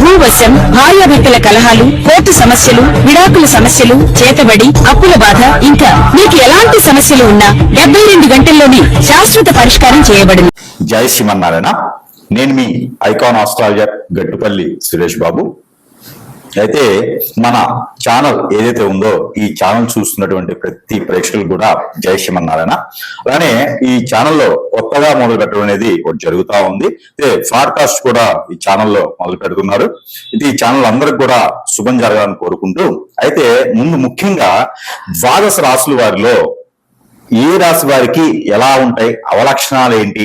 భూవశం భార్యాభర్తల కలహాలు కోర్టు సమస్యలు విడాకుల సమస్యలు చేతబడి అప్పుల బాధ ఇంకా మీకు ఎలాంటి సమస్యలు ఉన్నా డెబ్బై రెండు గంటల్లోనే శాశ్వత పరిష్కారం చేయబడింది. జై శ్రీమన్నారాయణ. నేను మీ ఐకాన్ ఆస్ట్రాలజర్ గట్టుపల్లి సురేష్ బాబు. అయితే మన ఛానల్ ఏదైతే ఉందో ఈ ఛానల్ చూస్తున్నటువంటి ప్రతి ప్రేక్షకులు కూడా జై శ్రీమన్నారాయణ. అలానే ఈ ఛానల్లో కొత్తగా మొదలు పెట్టడం అనేది ఒకటి జరుగుతూ ఉంది. అయితే ఫాడ్కాస్ట్ కూడా ఈ ఛానల్లో మొదలు పెడుతున్నారు. ఇది ఈ ఛానల్ అందరికి కూడా శుభం జరగాలని కోరుకుంటూ అయితే ముందు ముఖ్యంగా ద్వాదశ రాసుల వారిలో ఏ రాశి వారికి ఎలా ఉంటాయి? అవలక్షణాలు ఏంటి?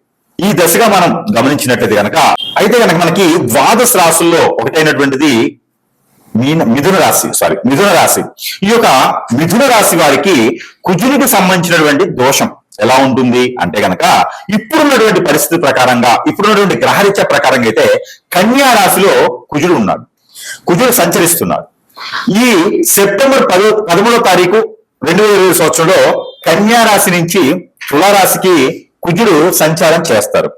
ఈ దశగా మనం గమనించినట్లయితే కనుక అయితే కనుక మనకి ద్వాదశ రాశుల్లో ఒకటైనటువంటిది మీన మిథున రాశి సారీ మిథున రాశి. ఈ యొక్క మిథున రాశి వారికి కుజునికి సంబంధించినటువంటి దోషం ఎలా ఉంటుంది అంటే గనక ఇప్పుడున్నటువంటి పరిస్థితి ప్రకారంగా ఇప్పుడున్నటువంటి గ్రహరీత్య ప్రకారంగా అయితే కన్యా రాశిలో కుజుడు ఉన్నాడు. కుజుడు సంచరిస్తున్నాడు. ఈ సెప్టెంబర్ పదో పదమూడో తారీఖు రెండు వేల ఇరవై సంవత్సరంలో కన్యా రాశి నుంచి తులారాశికి కుజుడు సంచారం చేస్తారు.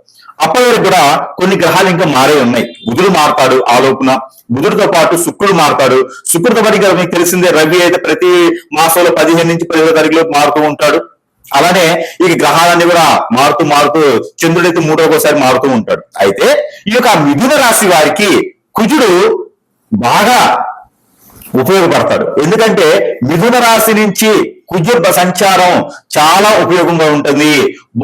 అప్పటి వరకు కూడా కొన్ని గ్రహాలు ఇంకా మారే ఉన్నాయి. బుధుడు మారతాడు ఆలోపన. బుధుడితో పాటు శుక్రుడు మారతాడు. శుక్రుడితో పాటు ఇంకా మీకు తెలిసిందే రవి అయితే ప్రతి మాసంలో పదిహేను నుంచి పదిహేడు తారీఖులో మారుతూ ఉంటాడు. అలానే ఈ గ్రహాలన్నీ కూడా మారుతూ మారుతూ చంద్రుడైతే మూడోసారి మారుతూ ఉంటాడు. అయితే ఈ యొక్క మిథున రాశి వారికి కుజుడు బాగా ఉపయోగపడతాడు. ఎందుకంటే మిథున రాశి నుంచి కుజుర్భ సంచారం చాలా ఉపయోగంగా ఉంటుంది.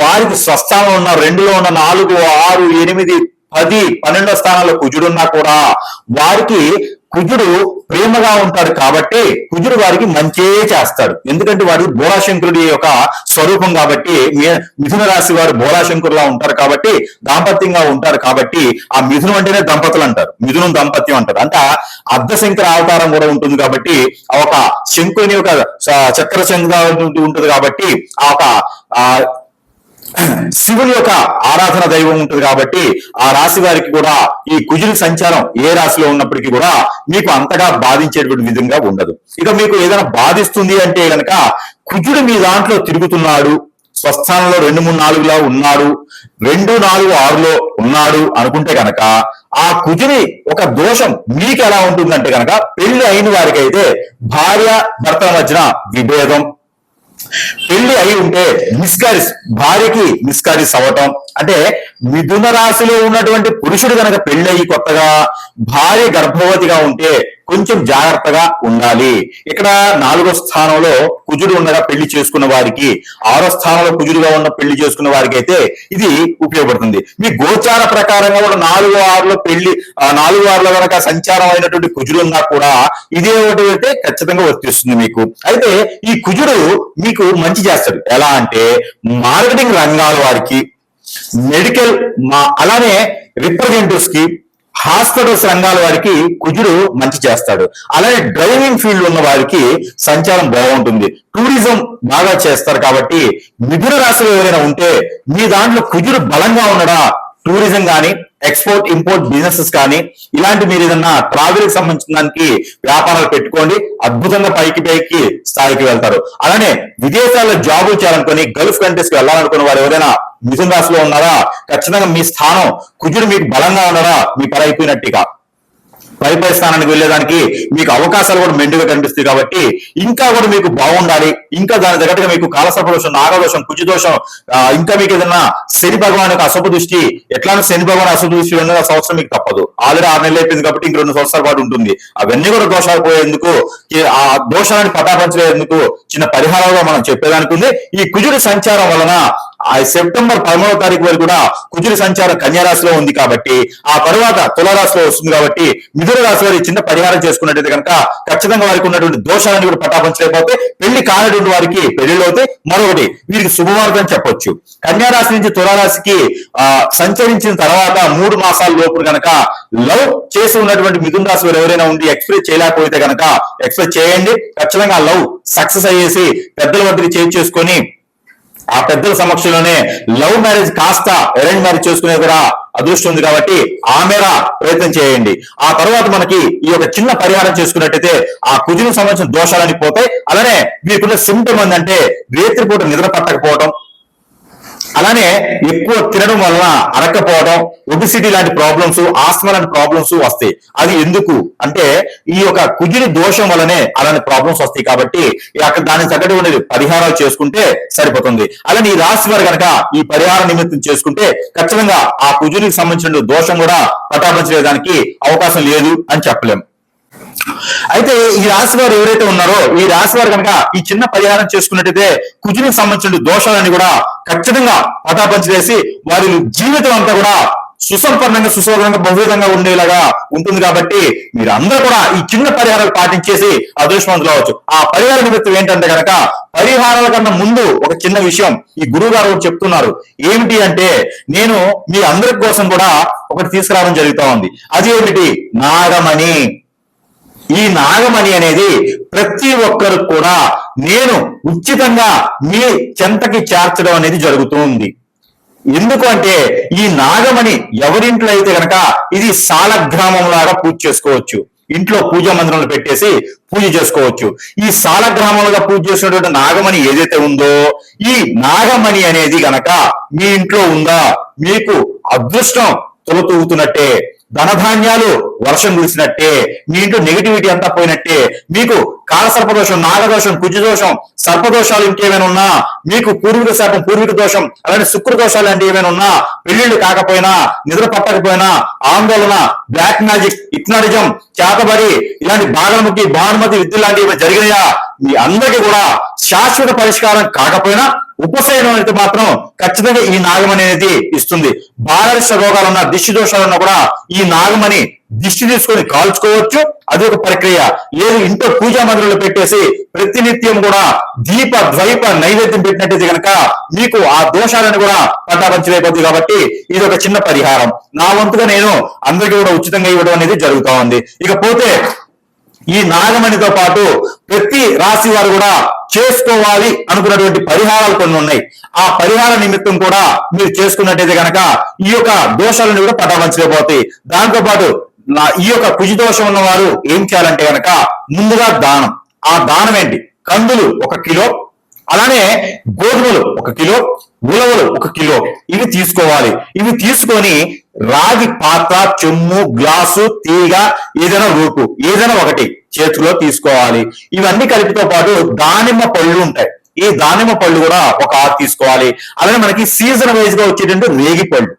వారికి స్వస్థానంలో ఉన్న రెండులో ఉన్న నాలుగు ఆరు ఎనిమిది పది పన్నెండో స్థానాల్లో కుజుడున్నా కూడా వారికి కుజుడు ప్రేమగా ఉంటాడు కాబట్టి కుజుడు వారికి మంచే చేస్తాడు. ఎందుకంటే వాడు బోరాశంకరుడి యొక్క స్వరూపం కాబట్టి మిథున రాశి వారు బోరాశంకరులా ఉంటారు కాబట్టి దాంపత్యంగా ఉంటారు కాబట్టి ఆ మిథునం అంటేనే దంపతులు అంటారు. మిథునం దంపత్యం అంటారు. అంటే అర్ధశంకర అవతారం కూడా ఉంటుంది కాబట్టి ఆ ఒక శంకుని ఒక చక్ర శంఖగా ఉంటుంది కాబట్టి ఆ ఒక ఆ శివుని యొక్క ఆరాధన దైవం ఉంటుంది కాబట్టి ఆ రాశి వారికి కూడా ఈ కుజుని సంచారం ఏ రాశిలో ఉన్నప్పటికీ కూడా మీకు అంతగా బాధించేటువంటి విధంగా ఉండదు. ఇక మీకు ఏదైనా బాధిస్తుంది అంటే గనక కుజుడు మీ దాంట్లో తిరుగుతున్నాడు స్వస్థానంలో రెండు మూడు నాలుగులో ఉన్నాడు రెండు నాలుగు ఆరులో ఉన్నాడు అనుకుంటే కనుక ఆ కుజుని ఒక దోషం మీకు ఎలా ఉంటుందంటే కనుక పెళ్ళి అయిన వారికైతే భార్య భర్తల మధ్యన విభేదం పెళ్ళి అయి ఉంటే మిస్కారిస్ భార్యకి మిస్కారిస్ అవ్వటం అంటే మిథున రాశిలో ఉన్నటువంటి పురుషుడు కనుక పెళ్ళయి కొత్తగా భార్య గర్భవతిగా ఉంటే కొంచెం జాగ్రత్తగా ఉండాలి. ఇక్కడ నాలుగో స్థానంలో కుజుడు ఉండగా పెళ్ళి చేసుకున్న వారికి ఆరో స్థానంలో కుజుడుగా ఉన్న పెళ్ళి చేసుకున్న వారికి అయితే ఇది ఉపయోగపడుతుంది. మీ గోచార ప్రకారంగా కూడా నాలుగు ఆరులో పెళ్ళి ఆ నాలుగు ఆరులో కనుక సంచారం అయినటువంటి కుజుడు ఉన్నా కూడా ఇదే ఒకటి అయితే ఖచ్చితంగా వర్తిస్తుంది మీకు. అయితే ఈ కుజుడు మీకు మంచి చేస్తాడు. ఎలా అంటే మార్కెటింగ్ రంగాల వారికి మెడికల్ మా అలానే రిప్రజెంటేటివ్స్కి హాస్పిటల్స్ రంగాల వారికి కుజుడు మంచి చేస్తాడు. అలానే డ్రైవింగ్ ఫీల్డ్ ఉన్న వారికి సంచారం బాగుంటుంది. టూరిజం బాగా చేస్తారు కాబట్టి మిథున రాశిలో ఎవరైనా ఉంటే మీ దాంట్లో కుజుడు బలంగా ఉండడా? టూరిజం కానీ ఎక్స్పోర్ట్ ఇంపోర్ట్ బిజినెసెస్ కానీ ఇలాంటి మీరు ఏదన్నా ట్రావెల్కి సంబంధించిన దానికి వ్యాపారాలు పెట్టుకోండి అద్భుతంగా పైకి పైకి స్థాయికి వెళ్తారు. అలానే విదేశాల్లో జాబులు చేయాలనుకుని గల్ఫ్ కంట్రీస్కి వెళ్ళాలనుకున్న వారు ఎవరైనా మిథున్ రాశిలో ఉన్నారా? ఖచ్చితంగా మీ స్థానం కుజుడు మీకు బలంగా ఉన్నారా? మీ పరైపోయినట్టుగా పై పై స్థానానికి వెళ్ళేదానికి మీకు అవకాశాలు కూడా మెండుగా కనిపిస్తాయి కాబట్టి ఇంకా కూడా మీకు బాగుండాలి. ఇంకా దాని తగ్గట్టుగా మీకు కాలసర్పదోషం నాగదోషం కుజిదోషం ఇంకా మీకు ఏదైనా శని భగవాన్ యొక్క అశుభ దృష్టి ఎట్లానో శని భగవాన్ అశుభ దృష్టి రెండు సంవత్సరం మీకు తప్పదు. ఆల్రెడీ ఆరు నెలలు అయిపోయింది కాబట్టి ఇంక రెండు సంవత్సరాల పాటు ఉంటుంది. అవన్నీ కూడా దోషాలు పోయేందుకు ఆ దోషాన్ని పటాపంచలేందుకు చిన్న పరిహారాలుగా మనం చెప్పేదానికి ఉంది. ఈ కుజుడి సంచారం వలన ఆ సెప్టెంబర్ పదమూడవ తారీఖు వరకు కూడా కుజుడి సంచారం కన్యారాశిలో ఉంది కాబట్టి ఆ తర్వాత తులారాశిలో వస్తుంది కాబట్టి మిథున రాశి వారి చిన్న పరిహారం చేసుకున్నట్టయితే కనుక ఖచ్చితంగా వారికి ఉన్నటువంటి దోషాలను కూడా పటాపంచలేకపోతే పెళ్ళి కానటువంటి వారికి పెళ్ళిలో అయితే మరొకటి వీరికి శుభవార్త అని చెప్పొచ్చు. కన్యారాశి నుంచి తులారాశికి ఆ సంచరించిన తర్వాత మూడు మాసాల లోపు కనుక లవ్ చేసి ఉన్నటువంటి మిథున రాశి వారు ఎవరైనా ఉండి ఎక్స్ప్రెస్ చేయలేకపోతే కనుక ఎక్స్ప్రెస్ చేయండి. ఖచ్చితంగా లవ్ సక్సెస్ అయ్యేసి పెద్దల వద్దకి చేంజ్ చేసుకొని ఆ పెద్దల సమక్షంలోనే లవ్ మ్యారేజ్ కాస్త అరేంజ్ మ్యారేజ్ చేసుకునే కూడా అదృష్టం ఉంది కాబట్టి ఆ మేర ప్రయత్నం చేయండి. ఆ తర్వాత మనకి ఈ యొక్క చిన్న పరిహారం చేసుకున్నట్టయితే ఆ కుజునికి సంబంధించిన దోషాలని పోతాయి. అలానే మీకున్న సిమ్టమ్ ఏంటంటే రేత్రిపూట నిద్ర పట్టకపోవడం అలానే ఎక్కువ తినడం వలన అరకపోవడం ఒబిసిటీ లాంటి ప్రాబ్లమ్స్ ఆస్మా లాంటి ప్రాబ్లమ్స్ వస్తాయి. అది ఎందుకు? అంటే ఈ యొక్క కుజిరి దోషం వలనే అలాంటి ప్రాబ్లమ్స్ వస్తాయి కాబట్టి అక్కడ దానికి తగ్గట్టు ఉండేది పరిహారాలు చేసుకుంటే సరిపోతుంది. అలానే ఈ రాశి వారు కనుక ఈ పరిహార నిమిత్తం చేసుకుంటే ఖచ్చితంగా ఆ కుజునికి సంబంధించిన దోషం కూడా పటాపించలేదానికి అవకాశం లేదు అని చెప్పలేం. అయితే ఈ రాశి వారు ఎవరైతే ఉన్నారో ఈ రాశి వారు కనుక ఈ చిన్న పరిహారం చేసుకున్నట్టయితే కుజునికి సంబంధించిన దోషాలని కూడా ఖచ్చితంగా పటాపంచలేసి వారి జీవితం అంతా కూడా సుసంపన్నంగా సుశోభనంగా బహువిధంగా ఉండేలాగా ఉంటుంది కాబట్టి మీరు అందరూ కూడా ఈ చిన్న పరిహారాలు పాటించేసి అదృష్టవంతులు అవచ్చు ఆ పరిహార నిమిత్తం ఏంటంటే కనుక పరిహారాల కన్నా ముందు ఒక చిన్న విషయం ఈ గురువు గారు చెప్తున్నారు. ఏమిటి అంటే నేను మీ అందరి కోసం కూడా ఒకటి తీసుకురావడం జరుగుతా ఉంది. అది ఏమిటి నాగమణి. ఈ నాగమణి అనేది ప్రతి ఒక్కరు కూడా నేను ఉచితంగా మీ చెంతకి చేర్చడం అనేది జరుగుతుంది ఎందుకు అంటే ఈ నాగమణి ఎవరింట్లో అయితే గనక ఇది సాలగ్రామం లాగా పూజ చేసుకోవచ్చు. ఇంట్లో పూజా మందిరంలో పెట్టేసి పూజ చేసుకోవచ్చు. ఈ సాలగ్రామంలో పూజ చేసినటువంటి నాగమణి ఏదైతే ఉందో ఈ నాగమణి అనేది గనక మీ ఇంట్లో ఉందా మీకు అదృష్టం తొలతూగుతున్నట్టే ధనధాన్యాలు వర్షం కురిసినట్టే మీ ఇంట్లో నెగిటివిటీ అంతా పోయినట్టే మీకు కాలసర్పదోషం నాగదోషం కుజదోషం సర్పదోషాలు ఇంకేమైనా ఉన్నా మీకు పూర్వీక శాపం పూర్వీక దోషం అలాంటి శుక్ర దోషాలు లాంటివి ఏమైనా ఉన్నా పెళ్ళిళ్ళు కాకపోయినా నిద్ర పట్టకపోయినా ఆందోళన బ్లాక్ మ్యాజిక్ ఇప్నారిజం చేతబడి ఇలాంటి బాగలముఖి భానుమతి విద్య లాంటివి జరిగినాయా? మీ అందరికీ కూడా శాశ్వత పరిష్కారం కాకపోయినా ఉపశయనం అయితే మాత్రం ఖచ్చితంగా ఈ నాగమణి అనేది ఇస్తుంది. బాలరిష్ట రోగాలున్న దిష్టి దోషాలున్నా కూడా ఈ నాగమణి దిష్టి తీసుకొని కాల్చుకోవచ్చు. అది ఒక ప్రక్రియ. లేదు ఇంట్లో పూజా మందిరంలో పెట్టేసి ప్రతినిత్యం కూడా దీప ద్వైప నైవేద్యం పెట్టినట్టయితే కనుక మీకు ఆ దోషాలను కూడా పట్టాపంచలేకపోతుంది కాబట్టి ఇది ఒక చిన్న పరిహారం. నా వంతుగా నేను అందరికీ కూడా ఉచితంగా ఇవ్వడం అనేది జరుగుతా ఉంది. ఇకపోతే ఈ నాగమణితో పాటు ప్రతి రాశి వారు కూడా చేసుకోవాలి అనుకున్నటువంటి పరిహారాలు కొన్ని ఉన్నాయి. ఆ పరిహార నిమిత్తం కూడా మీరు చేసుకున్నట్టయితే కనుక ఈ యొక్క దోషాలను కూడా పటాపంచలేకపోతాయి దాంతో పాటు నా ఈ యొక్క కుజి దోషం ఉన్న వారు ఏం చేయాలంటే కనుక ముందుగా దానం. ఆ దానం ఏంటి? కందులు ఒక కిలో అలానే గోధుమలు ఒక కిలో ఉలవలు ఒక కిలో. ఇవి తీసుకోవాలి. ఇవి తీసుకొని రాగి పాత్ర చెమ్ము గ్లాసు తీగ ఏదైనా రూపు ఏదైనా ఒకటి చేతిలో తీసుకోవాలి. ఇవన్నీ కలిపితో పాటు దానిమ్మ పళ్ళు ఉంటాయి. ఈ దానిమ్మ పళ్ళు కూడా ఒక ఆరు తీసుకోవాలి. అలానే మనకి సీజన్ వైజ్గా వచ్చేటంటే రేగి పళ్ళు.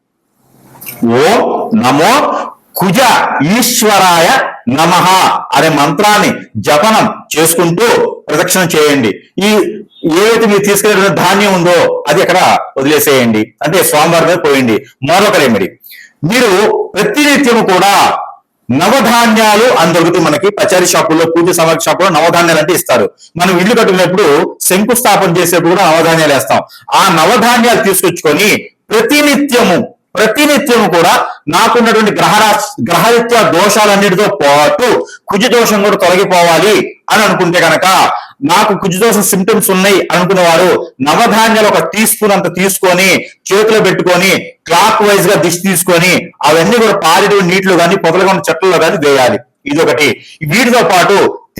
ఓం నమో కుజ ఈశ్వరాయ నమ అనే మంత్రాన్ని జపనం చేసుకుంటూ ప్రదక్షిణ చేయండి. ఈ ఏదైతే మీరు తీసుకెళ్ళిన ధాన్యం ఉందో అది అక్కడ వదిలేసేయండి. అంటే స్వామివారి మీద పోయండి. మరొక రెమెడి. మీరు ప్రతినిత్యము కూడా నవధాన్యాలు అని దొరుకుతాయి మనకి పచారీ షాపుల్లో పూజ సమర్ షాపులో నవధాన్యాలు అంటే ఇస్తారు. మనం ఇల్లు కట్టుకునేప్పుడు శంకుస్థాపన చేసేప్పుడు కూడా నవధాన్యాలు వేస్తాం. ఆ నవధాన్యాలు తీసుకొచ్చుకొని ప్రతినిత్యము ప్రతినిత్యం కూడా నాకున్నటువంటి గ్రహ గ్రహత్వ దోషాలన్నిటితో పాటు కుజ దోషం కూడా తొలగిపోవాలి అని అనుకుంటే కనుక నాకు కుజ దోషం సిమ్టమ్స్ ఉన్నాయి అనుకున్న వారు నవధాన్యాలు ఒక టీ స్పూన్ అంత తీసుకొని చేతిలో పెట్టుకొని క్లాక్ వైజ్గా దిష్టి తీసుకొని అవన్నీ కూడా పారిడు నీటిలో కానీ పొదలుగా ఉన్న చెట్లలో కానీ వేయాలి. ఇది ఒకటి వీటితో పాటు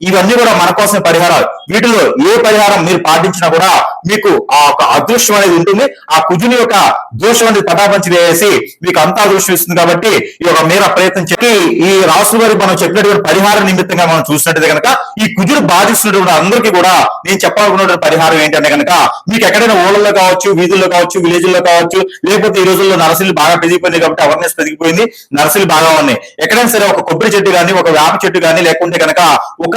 ఇవన్నీ కూడా మన కోసం పరిహారాలు. వీటిలో ఏ పరిహారం మీరు పాటించినా కూడా మీకు ఆ ఒక అదృష్టం అనేది ఉంటుంది. ఆ కుజుని యొక్క దోషం అనేది పటాపంచి వేసి మీకు అంతా అదృష్టం ఇస్తుంది కాబట్టి ఈ యొక్క మేర ప్రయత్నం చెప్పి ఈ రాసు గారి మనం చెప్పినటువంటి పరిహారం నిమిత్తంగా మనం చూసినట్టయితే కనుక ఈ కుజుడు బాధిస్తున్నటువంటి అందరికీ కూడా నేను చెప్పాలనుకున్నటువంటి పరిహారం ఏంటంటే కనుక మీకు ఎక్కడైనా ఊళ్ళలో కావచ్చు వీధుల్లో కావచ్చు విలేజ్లో కావచ్చు లేకపోతే ఈ రోజుల్లో నర్సరీలు బాగా పెరిగిపోయింది కాబట్టి అవేర్నెస్ పెరిగిపోయింది నర్సరీలు బాగా ఉన్నాయి ఎక్కడైనా సరే ఒక కొబ్బరి చెట్టు కానీ ఒక వేప చెట్టు కానీ లేకుంటే కనుక ఒక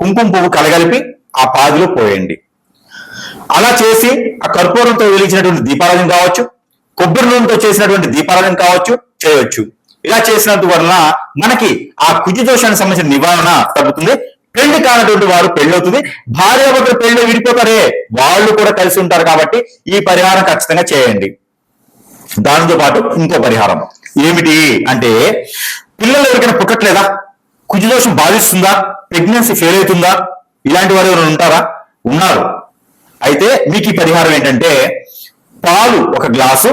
కుంకుమ పువ్వు కలగలిపి ఆ పాదిలో పోయండి. అలా చేసి ఆ కర్పూరంతో వెలిగించినటువంటి దీపారాధన కావచ్చు కొబ్బరి నూనెతో చేసినటువంటి దీపారాధన కావచ్చు చేయవచ్చు ఇలా చేసినంత వలన మనకి ఆ కుజి దోషానికి సంబంధించిన నివారణ తగ్గుతుంది. పెళ్ళి కానటువంటి వారు పెళ్ళి అవుతుంది భార్యాభర్తలు పెళ్ళి విడిపోతారే. వాళ్ళు కూడా కలిసి ఉంటారు కాబట్టి ఈ పరిహారం ఖచ్చితంగా చేయండి. దానితో పాటు ఇంకో పరిహారం. ఏమిటి అంటే పిల్లలు ఎవరికైనా పుట్టట్లేదా? కుజదోషం బాధిస్తుందా? ప్రెగ్నెన్సీ ఫెయిల్ అవుతుందా? ఇలాంటి వారు ఎవరైనా ఉంటారా? ఉన్నారు. అయితే మీకు ఈ పరిహారం ఏంటంటే పాలు ఒక గ్లాసు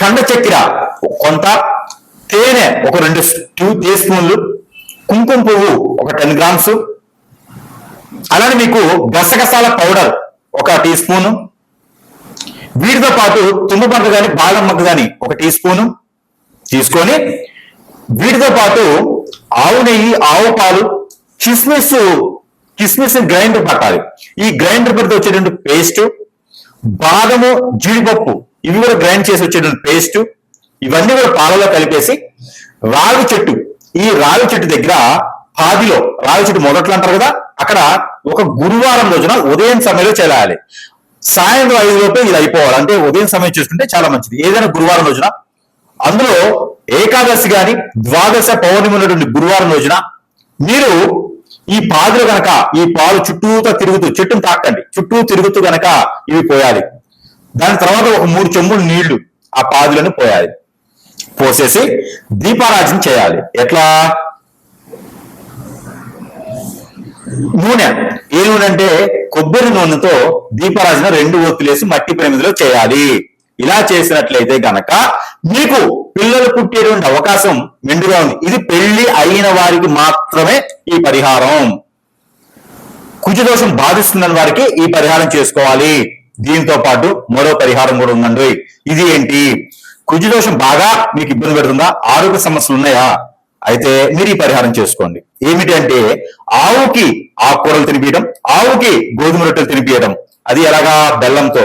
కండ చక్కెర కొంత తేనె ఒక రెండు టూ టీ స్పూన్లు కుంకుమ పువ్వు ఒక టెన్ గ్రామ్స్ అలానే మీకు గసగసాల పౌడర్ ఒక టీ స్పూను వీటితో పాటు తుమ్మపంట కానీ బాదం మగ్గ కానీ ఒక టీ స్పూను తీసుకొని వీటితో పాటు ఆవు నెయ్యి ఆవు పాలు కిస్మిస్ కిస్మిస్ గ్రైండర్ పట్టాలి. ఈ గ్రైండర్ పెడితే వచ్చేటువంటి పేస్ట్ బాదము జీడిపప్పు ఇవి కూడా గ్రైండ్ చేసి వచ్చేటువంటి పేస్ట్ ఇవన్నీ కూడా పాలలో కలిపేసి రావి చెట్టు ఈ రావి చెట్టు దగ్గర పాదిలో రావి చెట్టు మొదట్లో అంటారు కదా అక్కడ ఒక గురువారం రోజున ఉదయం సమయంలో చేయాలి సాయంత్రం ఐదు లోపే ఇది అయిపోవాలి. అంటే ఉదయం సమయం చూసుకుంటే చాలా మంచిది. ఏదైనా గురువారం రోజున అందులో ఏకాదశి గాని ద్వాదశ పౌర్ణమినటువంటి గురువారం రోజున మీరు ఈ పాదులు గనక ఈ పాలు చుట్టూతో తిరుగుతూ చెట్టును తాకండి. చుట్టూ తిరుగుతూ గనక ఇవి పోయాలి. దాని తర్వాత ఒక మూడు చెంబులు నీళ్ళు ఆ పాదులను పోయాలి. పోసేసి దీపారాజన చేయాలి. ఎట్లా? నూనె. ఏ నూనె అంటే కొబ్బరి నూనెతో దీపారాజన రెండు ఒత్తులేసి మట్టి ప్రమిదిలో చేయాలి. ఇలా చేసినట్లయితే గనక మీకు పిల్లలు పుట్టేటువంటి అవకాశం మెండుగా ఉంది. ఇది పెళ్ళి అయిన వారికి మాత్రమే ఈ పరిహారం. కుజదోషం బాధిస్తున్న వారికి ఈ పరిహారం చేసుకోవాలి. దీంతో పాటు మరో పరిహారం కూడా ఉందండి. ఇది ఏంటి? కుజదోషం బాగా మీకు ఇబ్బంది పెడుతుందా? ఆరోగ్య సమస్యలు ఉన్నాయా? అయితే మీరు ఈ పరిహారం చేసుకోండి. ఏమిటి అంటే ఆవుకి ఆకుకూరలు తినిపించడం ఆవుకి గోధుమ రొట్టెలు తినిపించడం అది ఎలాగా? బెల్లంతో.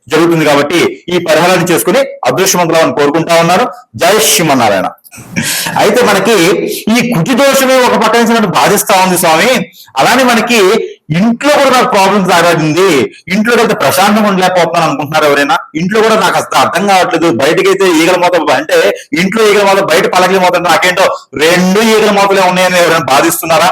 జరుగుతుంది కాబట్టి ఈ పరిహారాన్ని చేసుకుని అదృష్టవంతులు కోరుకుంటా ఉన్నారు. జై శ్రీమన్నారాయణ. అయితే మనకి ఈ కుటి దోషమే ఒక పక్క నుంచి బాధిస్తా ఉంది స్వామి. అలానే మనకి ఇంట్లో కూడా నాకు ప్రాబ్లమ్స్ రాగలిగింది ఇంట్లో అయితే ప్రశాంతంగా ఉండలేకపోతున్నాను అనుకుంటున్నారు ఎవరైనా. ఇంట్లో కూడా నాకు అసలు అర్థం కావట్లేదు. బయటకైతే ఈగల మోత అంటే ఇంట్లో ఈగల మోత బయట పలకల మోత నాకేంటో రెండు ఈగల మోతలే ఉన్నాయని ఎవరైనా బాధిస్తున్నారా?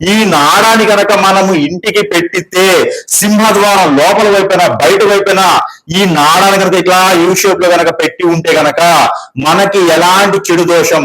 ఈ నాడాన్ని గనక మనము ఇంటికి పెట్టితే సింహద్వారం లోపల వైపున బయట వైపున ఈ నాడాన్ని కనుక ఇట్లా యూ షేప్లో గనక పెట్టి ఉంటే గనక మనకి ఎలాంటి చెడు దోషం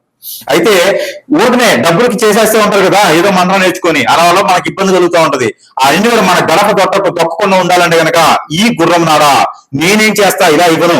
అయితే ఊరికనే డబ్బులకి చేసేస్తూ ఉంటారు కదా ఏదో మంత్రం నేర్చుకొని అలా వల్ల మనకి ఇబ్బంది కలుగుతూ ఉంటది. ఆ ఇంటి కూడా మన గడప దొక్క దొక్కకుండా ఉండాలంటే గనక ఈ గుర్రం నాడా నేనేం చేస్తా ఇలా ఇవ్వను.